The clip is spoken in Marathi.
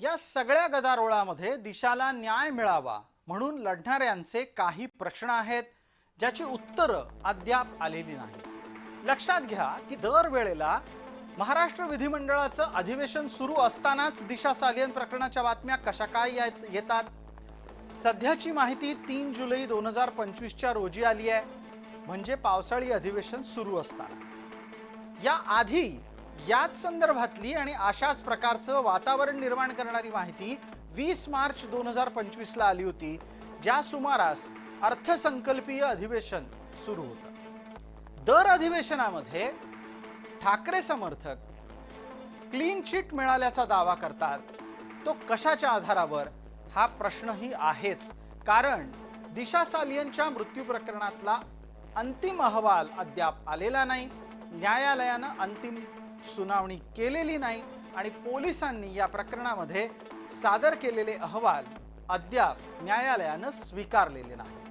या सगळ्या गदारोळामध्ये दिशाला न्याय मिळावा म्हणून लढणाऱ्यांचे काही प्रश्न आहेत ज्याची उत्तरं अद्याप आलेली नाही लक्षात घ्या की दरवेळेला महाराष्ट्र विधिमंडळाचं अधिवेशन सुरू असतानाच दिशा सालियन प्रकरणाच्या बातम्या कशा काय येत- येतात? सध्याची माहिती तीन जुलै दोन हजार पंचवीसच्या रोजी आली आहे म्हणजे पावसाळी अधिवेशन सुरू असताना. या आधी याच संदर्भातली आणि अशाच प्रकारचं वातावरण निर्माण करणारी माहिती वीस मार्च दोन हजार पंचवीसला आली होती ज्या सुमारास अर्थसंकल्पीय अधिवेशन सुरू होतं. दर अधिवेशनामध्ये ठाकरे समर्थक क्लीन चिट मिळाल्याचा दावा करतात. तो कशाच्या आधारावर? हा प्रश्नही आहेच. कारण दिशा सालियनच्या मृत्यू प्रकरणातला अंतिम अहवाल अद्याप आलेला नाही. न्यायालयानं अंतिम सुनावणी केलेली नाही आणि पोलिसांनी या प्रकरणामध्ये सादर केलेले अहवाल अद्याप न्यायालयानं स्वीकारलेले नाही